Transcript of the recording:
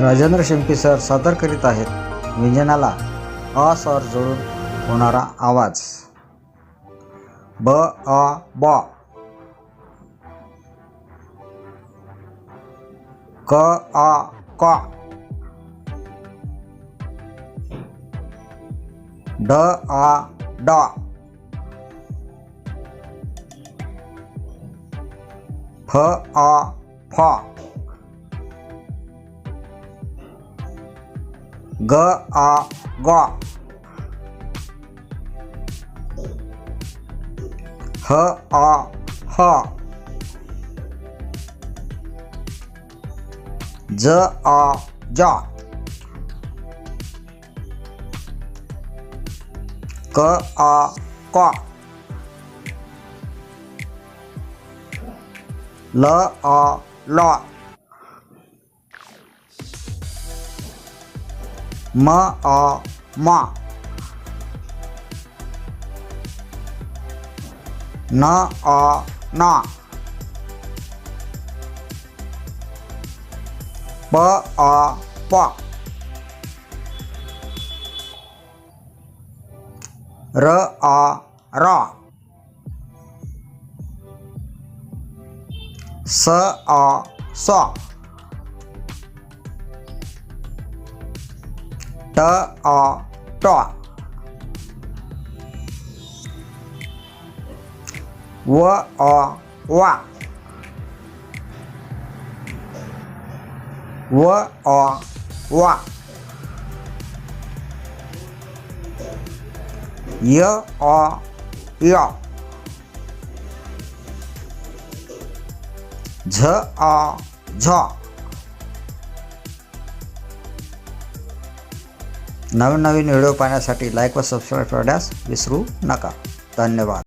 राजेंद्र शिंपी sir सादर करीत आहेत. व्यंजनाला अ स्वर जोडून होणारा आवाज. ब अ ब. क अ क. ड अ ड. फ अ फ. ga 挂 h a ha z a j k ga 挂 la la म अ म न अ न प अ प र अ र स अ स t o t w o wa w o wa y o yo z o zo नवीन नवीन व्हिडिओ पाहण्यासाठी लाईक व सबस्क्राईब करण्यास विसरू नका. धन्यवाद.